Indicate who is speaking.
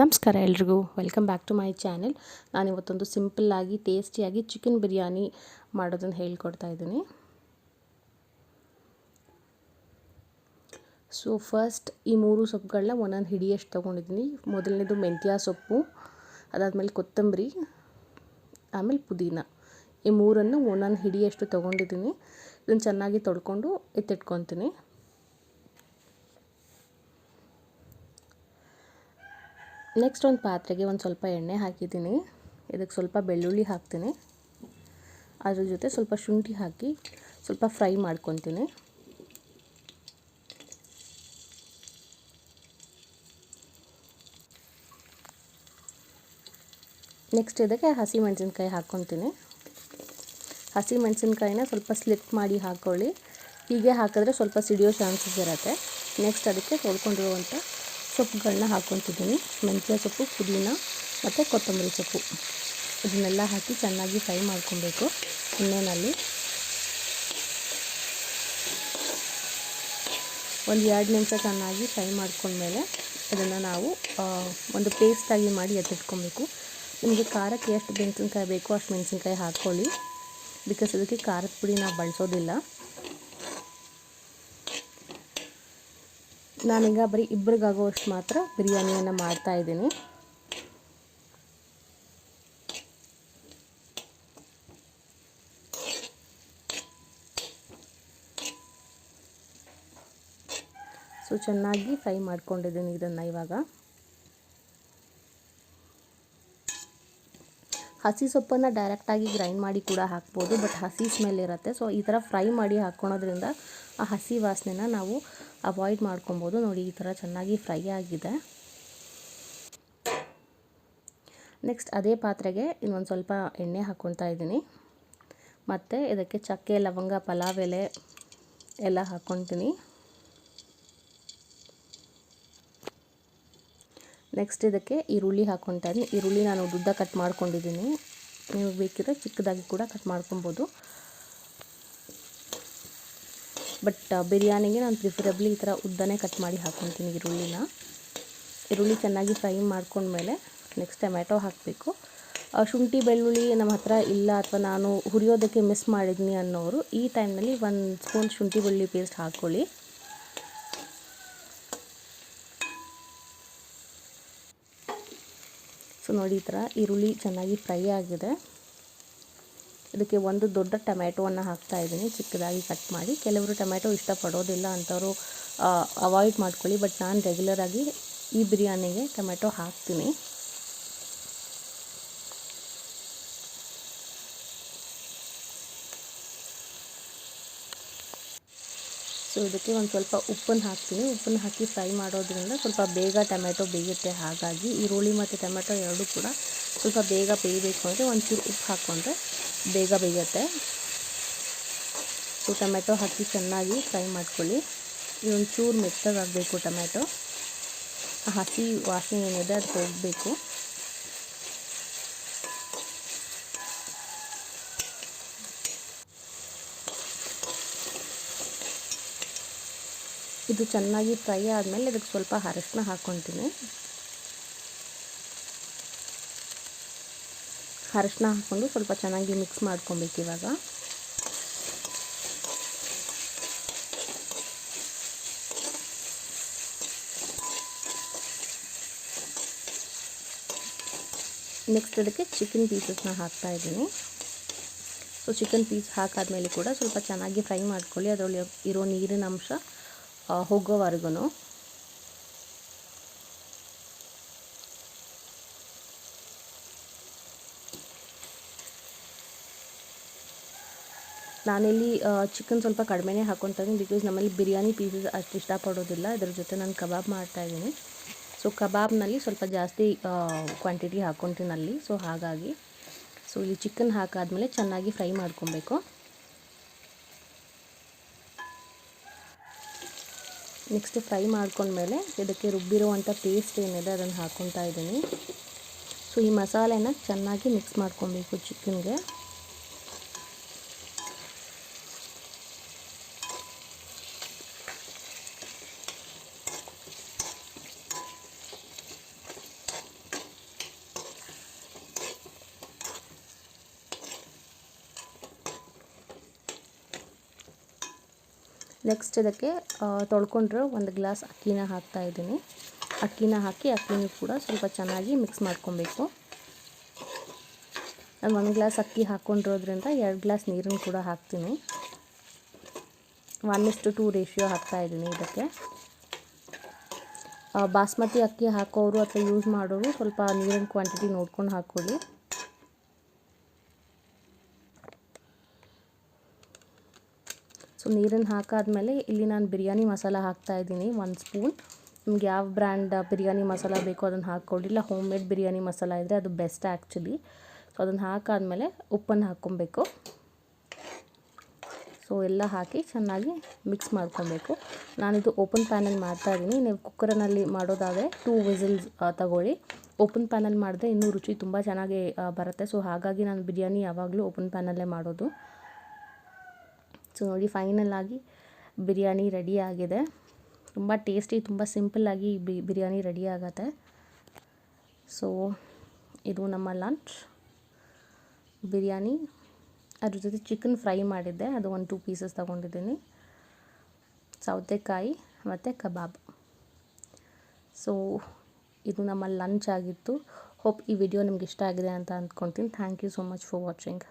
Speaker 1: ನಮಸ್ಕಾರ ಎಲ್ರಿಗೂ. Welcome back to my channel ನಾನಿವತ್ತೊಂದು ಸಿಂಪಲ್ಲಾಗಿ ಟೇಸ್ಟಿಯಾಗಿ ಚಿಕನ್ ಬಿರಿಯಾನಿ ಮಾಡೋದನ್ನು ಹೇಳ್ಕೊಡ್ತಾ ಇದ್ದೀನಿ. ಸೊ ಫಸ್ಟ್ ಈ ಮೂರು ಸೊಪ್ಪುಗಳನ್ನ ಒಂದೊಂದು ಹಿಡಿಯಷ್ಟು ತೊಗೊಂಡಿದ್ದೀನಿ. ಮೊದಲನೇದು ಮೆಂತ್ಯ ಸೊಪ್ಪು, ಅದಾದಮೇಲೆ ಕೊತ್ತಂಬರಿ, ಆಮೇಲೆ ಪುದೀನ. ಈ ಮೂರನ್ನು ಒಂದೊಂದು ಹಿಡಿಯಷ್ಟು ತೊಗೊಂಡಿದ್ದೀನಿ. ಇದನ್ನು ಚೆನ್ನಾಗಿ ತೊಳ್ಕೊಂಡು ಎತ್ತಿಟ್ಕೊತೀನಿ. ನೆಕ್ಸ್ಟ್ ಒಂದು ಪಾತ್ರೆಗೆ ಒಂದು ಸ್ವಲ್ಪ ಎಣ್ಣೆ ಹಾಕಿದ್ದೀನಿ. ಇದಕ್ಕೆ ಸ್ವಲ್ಪ ಬೆಳ್ಳುಳ್ಳಿ ಹಾಕ್ತೀನಿ. ಅದ್ರ ಜೊತೆ ಸ್ವಲ್ಪ ಶುಂಠಿ ಹಾಕಿ ಸ್ವಲ್ಪ ಫ್ರೈ ಮಾಡ್ಕೊತೀನಿ. ನೆಕ್ಸ್ಟ್ ಇದಕ್ಕೆ ಹಸಿ ಮೆಣಸಿನ್ಕಾಯಿ ಹಾಕ್ಕೊತೀನಿ. ಹಸಿ ಮೆಣಸಿನ್ಕಾಯಿನ ಸ್ವಲ್ಪ ಸ್ಲಿಪ್ ಮಾಡಿ ಹಾಕ್ಕೊಳ್ಳಿ ಹೀಗೆ ಹಾಕಿದ್ರೆ ಸ್ವಲ್ಪ ಸಿಡಿಯೋ ಚಾನ್ಸಸ್ ಇರುತ್ತೆ. ನೆಕ್ಸ್ಟ್ ಅದಕ್ಕೆ ತೊಳ್ಕೊಂಡಿರುವಂಥ ಸೊಪ್ಪುಗಳನ್ನ ಹಾಕ್ಕೊತಿದ್ದೀನಿ ಮೆಂತ್ಯ ಸೊಪ್ಪು, ಪುದೀನ ಮತ್ತು ಕೊತ್ತಂಬರಿ ಸೊಪ್ಪು. ಇದನ್ನೆಲ್ಲ ಹಾಕಿ ಚೆನ್ನಾಗಿ ಫ್ರೈ ಮಾಡ್ಕೊಬೇಕು. ಎಣ್ಣೆಯಲ್ಲಿ ಒಂದು ಎರಡು ನಿಮಿಷ ಚೆನ್ನಾಗಿ ಫ್ರೈ ಮಾಡ್ಕೊಂಡ್ಮೇಲೆ ಅದನ್ನು ನಾವು ಒಂದು ಪೇಸ್ಟಾಗಿ ಮಾಡಿ ಎತ್ತಿಟ್ಕೊಬೇಕು. ನಿಮಗೆ ಖಾರಕ್ಕೆ ಎಷ್ಟು ಮೆಣಸಿನ್ಕಾಯಿ ಬೇಕೋ ಅಷ್ಟು ಮೆಣಸಿನ್ಕಾಯಿ ಹಾಕ್ಕೊಳ್ಳಿ. ಬಿಕಾಸ್ ಅದಕ್ಕೆ ಖಾರದ ಪುಡಿ ನಾವು ಬಳಸೋದಿಲ್ಲ. ನಾನೀಗ ಬರೀ ಇಬ್ಬರಿಗಾಗುವಷ್ಟು ಮಾತ್ರ ಬಿರಿಯಾನಿಯನ್ನು ಮಾಡ್ತಾ ಇದ್ದೀನಿ. ಸೊ, ಚೆನ್ನಾಗಿ ಫ್ರೈ ಮಾಡ್ಕೊಂಡಿದ್ದೀನಿ ಇದನ್ನು ಇವಾಗ. ಹಸಿ ಸೊಪ್ಪನ್ನು ಡೈರೆಕ್ಟಾಗಿ ಗ್ರೈಂಡ್ ಮಾಡಿ ಕೂಡ ಹಾಕ್ಬೋದು, ಬಟ್ ಹಸಿ ಸ್ಮೆಲ್ ಇರುತ್ತೆ. ಸೊ, ಈ ಥರ ಫ್ರೈ ಮಾಡಿ ಹಾಕ್ಕೊಳೋದ್ರಿಂದ ಆ ಹಸಿ ವಾಸನೆನ ನಾವು ಅವಾಯ್ಡ್ ಮಾಡ್ಕೊಬೋದು. ನೋಡಿ, ಈ ಥರ ಚೆನ್ನಾಗಿ ಫ್ರೈ ಆಗಿದೆ. ನೆಕ್ಸ್ಟ್ ಅದೇ ಪಾತ್ರೆಗೆ ಇನ್ನೊಂದು ಸ್ವಲ್ಪ ಎಣ್ಣೆ ಹಾಕ್ಕೊತಾ ಇದ್ದೀನಿ. ಮತ್ತು ಇದಕ್ಕೆ ಚಕ್ಕೆ, ಲವಂಗ, ಪಲಾವ್, ಎಲೆ ಎಲ್ಲ ಹಾಕ್ಕೊತೀನಿ ನೆಕ್ಸ್ಟ್ ಇದಕ್ಕೆ ಈರುಳ್ಳಿ ಹಾಕ್ಕೊತಾ ಇದ್ದೀನಿ. ಈರುಳ್ಳಿ ನಾನು ದುಡ್ಡ ಕಟ್ ಮಾಡ್ಕೊಂಡಿದ್ದೀನಿ. ನೀವು ಬೇಕಿದ್ರೆ ಚಿಕ್ಕದಾಗಿ ಕೂಡ ಕಟ್ ಮಾಡ್ಕೊಬೋದು ಬಟ್ ಬಿರಿಯಾನಿಗೆ ನಾನು ಪ್ರಿಫರೆಬ್ಲಿ ಈ ಥರ ಉದ್ದನೇ ಕಟ್ ಮಾಡಿ ಹಾಕ್ಕೊತೀನಿ ಈರುಳ್ಳಿನ. ಈರುಳ್ಳಿ ಚೆನ್ನಾಗಿ ಫ್ರೈ ಮಾಡ್ಕೊಂಡ್ಮೇಲೆ ನೆಕ್ಸ್ಟ್ ಟೊಮ್ಯಾಟೊ ಹಾಕಬೇಕು. ಶುಂಠಿ, ಬೆಳ್ಳುಳ್ಳಿ ನಮ್ಮ ಹತ್ರ ಇಲ್ಲ ಅಥವಾ ನಾನು ಹುರಿಯೋದಕ್ಕೆ ಮಿಸ್ ಮಾಡಿದ್ನಿ ಅನ್ನೋರು, ಈ ಟೈಮ್ನಲ್ಲಿ ಒಂದು ಸ್ಪೂನ್ ಶುಂಠಿ, ಬೆಳ್ಳುಳ್ಳಿ ಪೇಸ್ಟ್ ಹಾಕ್ಕೊಳ್ಳಿ ಸೊ ನೋಡಿ ಈ ಥರ ಈರುಳ್ಳಿ ಚೆನ್ನಾಗಿ ಫ್ರೈ ಆಗಿದೆ. ಇದಕ್ಕೆ ಒಂದು ದೊಡ್ಡ ಟೊಮ್ಯಾಟೊವನ್ನು ಹಾಕ್ತಾ ಇದ್ದೀನಿ. ಚಿಕ್ಕದಾಗಿ ಕಟ್ ಮಾಡಿ. ಕೆಲವರು ಟೊಮ್ಯಾಟೊ ಇಷ್ಟಪಡೋದಿಲ್ಲ ಅಂಥವರು ಅವಾಯ್ಡ್ ಮಾಡ್ಕೊಳ್ಳಿ. ಬಟ್ ನಾನು ರೆಗ್ಯುಲರಾಗಿ ಈ ಬಿರಿಯಾನಿಗೆ ಟೊಮ್ಯಾಟೊ ಹಾಕ್ತೀನಿ. ಸೊ ಇದಕ್ಕೆ ಒಂದು ಸ್ವಲ್ಪ ಉಪ್ಪನ್ನು ಹಾಕ್ತೀನಿ. ಉಪ್ಪನ್ನು ಹಾಕಿ ಫ್ರೈ ಮಾಡೋದ್ರಿಂದ ಸ್ವಲ್ಪ ಬೇಗ ಟೊಮೆಟೊ ಬೇಯುತ್ತೆ. ಹಾಗಾಗಿ ಈರುಳ್ಳಿ ಮತ್ತು ಟೊಮೆಟೊ ಎರಡೂ ಕೂಡ ಸ್ವಲ್ಪ ಬೇಗ ಬೇಯಬೇಕು ಅಂದರೆ ಒಂಚೂರು ಉಪ್ಪು ಹಾಕ್ಕೊಂಡ್ರೆ ಬೇಗ ಬೇಯುತ್ತೆ. ಸೊ ಟೊಮೆಟೊ ಹಾಕಿ ಚೆನ್ನಾಗಿ ಫ್ರೈ ಮಾಡ್ಕೊಳ್ಳಿ. ಇದೊಂಚೂರು ಮೆತ್ತಗಾಗಬೇಕು ಟೊಮೆಟೊ. ಹಸಿ ವಾಸನೆ ಏನಿದೆ ಅದು ಹೋಗಬೇಕು. ಇದು ಚೆನ್ನಾಗಿ ಫ್ರೈ ಆದಮೇಲೆ ಇದಕ್ಕೆ ಸ್ವಲ್ಪ ಅರಶಿನ ಹಾಕ್ಕೊತೀನಿ ಅರಶಿನ ಹಾಕ್ಕೊಂಡು ಸ್ವಲ್ಪ ಚೆನ್ನಾಗಿ ಮಿಕ್ಸ್ ಮಾಡ್ಕೊಬೇಕು ಇವಾಗ. ನೆಕ್ಸ್ಟ್ ಅದಕ್ಕೆ ಚಿಕನ್ ಪೀಸಸ್ನ ಹಾಕ್ತಾ ಇದ್ದೀನಿ. ಸೊ ಚಿಕನ್ ಪೀಸ್ ಹಾಕಾದ್ಮೇಲೆ ಕೂಡ ಸ್ವಲ್ಪ ಚೆನ್ನಾಗಿ ಫ್ರೈ ಮಾಡ್ಕೊಳ್ಳಿ. ಅದರಲ್ಲಿ ಇರೋ ನೀರಿನ ಅಂಶ ಹೋಗೋವರೆಗೂ ನಾನಿಲ್ಲಿ ಚಿಕನ್ ಸ್ವಲ್ಪ ಕಡಿಮೆನೇ ಹಾಕ್ಕೊತೀನಿ ಬಿಕಾಸ್ ನಮ್ಮಲ್ಲಿ ಬಿರಿಯಾನಿ ಪೀಸಸ್ ಅಷ್ಟು ಇಷ್ಟಪಡೋದಿಲ್ಲ. ಇದ್ರ ಜೊತೆ ನಾನು ಕಬಾಬ್ ಮಾಡ್ತಾಯಿದ್ದೀನಿ ಸೊ ಕಬಾಬ್ನಲ್ಲಿ ಸ್ವಲ್ಪ ಜಾಸ್ತಿ ಕ್ವಾಂಟಿಟಿ ಹಾಕ್ಕೊತೀನಿ ಅಲ್ಲಿ. ಸೊ ಹಾಗಾಗಿ ಸೊ ಇಲ್ಲಿ ಚಿಕನ್ ಹಾಕಾದಮೇಲೆ ಚೆನ್ನಾಗಿ ಫ್ರೈ ಮಾಡ್ಕೊಬೇಕು. ನೆಕ್ಸ್ಟ್ ಫ್ರೈ ಮಾಡ್ಕೊಂಡ್ಮೇಲೆ ಇದಕ್ಕೆ ರುಬ್ಬಿರುವಂಥ ಪೇಸ್ಟ್ ಏನಿದೆ ಅದನ್ನು ಹಾಕ್ಕೊತಾ ಇದ್ದೀನಿ. ಸೊ ಈ ಮಸಾಲೆನ ಚೆನ್ನಾಗಿ ಮಿಕ್ಸ್ ಮಾಡ್ಕೊಬೇಕು ಚಿಕನ್ಗೆ ನೆಕ್ಸ್ಟ್ ಇದಕ್ಕೆ ತೊಳ್ಕೊಂಡ್ರೆ ಒಂದು ಗ್ಲಾಸ್ ಅಕ್ಕಿನ ಹಾಕ್ತಾ ಇದ್ದೀನಿ. ಅಕ್ಕಿನ ಹಾಕಿ ಅಕ್ಕಿನೂ ಕೂಡ ಸ್ವಲ್ಪ ಚೆನ್ನಾಗಿ ಮಿಕ್ಸ್ ಮಾಡ್ಕೊಬೇಕು. ನಾನು ಒಂದು ಗ್ಲಾಸ್ ಅಕ್ಕಿ ಹಾಕ್ಕೊಂಡಿರೋದ್ರಿಂದ ಎರಡು ಗ್ಲಾಸ್ ನೀರನ್ನು ಕೂಡ ಹಾಕ್ತೀನಿ. ಒನ್ ಇಷ್ಟು ಟೂ ರೇಷಿಯೋ ಹಾಕ್ತಾ ಇದ್ದೀನಿ ಇದಕ್ಕೆ. ಬಾಸ್ಮತಿ ಅಕ್ಕಿ ಹಾಕೋರು ಅಥವಾ ಯೂಸ್ ಮಾಡೋರು ಸ್ವಲ್ಪ ನೀರಿನ ಕ್ವಾಂಟಿಟಿ ನೋಡ್ಕೊಂಡು ಹಾಕ್ಕೊಳ್ಳಿ ಸೊ ನೀರನ್ನು ಹಾಕಾದಮೇಲೆ ಇಲ್ಲಿ ನಾನು ಬಿರಿಯಾನಿ ಮಸಾಲ ಹಾಕ್ತಾ ಇದ್ದೀನಿ ಒಂದು ಸ್ಪೂನ್ ನಿಮ್ಗೆ ಯಾವ ಬ್ರ್ಯಾಂಡ್ ಬಿರಿಯಾನಿ ಮಸಾಲ ಬೇಕೋ ಅದನ್ನು ಹಾಕ್ಕೊಳ್ಳಿ ಇಲ್ಲ ಹೋಮ್ ಮೇಡ್ ಬಿರಿಯಾನಿ ಮಸಾಲ ಇದ್ದರೆ ಅದು ಬೆಸ್ಟ್ ಆ್ಯಕ್ಚುಲಿ ಸೊ ಅದನ್ನು ಹಾಕಾದಮೇಲೆ ಉಪ್ಪನ್ನು ಹಾಕ್ಕೊಬೇಕು. ಸೊ ಎಲ್ಲ ಹಾಕಿ ಚೆನ್ನಾಗಿ ಮಿಕ್ಸ್ ಮಾಡ್ಕೊಬೇಕು. ನಾನಿದು ಓಪನ್ ಪ್ಯಾನಲ್ಲಿ ಮಾಡ್ತಾ ಇದ್ದೀನಿ. ನೀವು ಕುಕ್ಕರ್ನಲ್ಲಿ ಮಾಡೋದಾದರೆ ಟೂ ವಿಸಿಲ್ಸ್ ತಗೊಳ್ಳಿ. ಓಪನ್ ಪ್ಯಾನಲ್ಲಿ ಮಾಡಿದ್ರೆ ಇನ್ನೂ ರುಚಿ ತುಂಬ ಚೆನ್ನಾಗಿ ಬರುತ್ತೆ. ಸೊ ಹಾಗಾಗಿ ನಾನು ಬಿರಿಯಾನಿ ಯಾವಾಗಲೂ ಓಪನ್ ಪ್ಯಾನಲ್ಲೇ ಮಾಡೋದು. ಸೊ ನೋಡಿ ಫೈನಲ್ ಆಗಿ ಬಿರಿಯಾನಿ ರೆಡಿ ಆಗಿದೆ. ತುಂಬ ಟೇಸ್ಟಿ ತುಂಬ ಸಿಂಪಲ್ಲಾಗಿ ಬಿರಿಯಾನಿ ರೆಡಿ ಆಗುತ್ತೆ. ಸೊ ಇದು ನಮ್ಮ ಲಂಚ್ ಬಿರಿಯಾನಿ, ಅದ್ರ ಜೊತೆ ಚಿಕನ್ ಫ್ರೈ ಮಾಡಿದ್ದೆ. ಅದು ಒಂದು ಟೂ ಪೀಸಸ್ ತೊಗೊಂಡಿದ್ದೀನಿ. ಸೌತೆಕಾಯಿ ಮತ್ತು ಕಬಾಬ್. ಸೊ ಇದು ನಮ್ಮ ಲಂಚ್ ಆಗಿತ್ತು. ಹೋಪ್ ಈ ವಿಡಿಯೋ ನಿಮ್ಗೆ ಇಷ್ಟ ಆಗಿದೆ ಅಂತ ಅಂದ್ಕೊತೀನಿ. Thank you so much for watching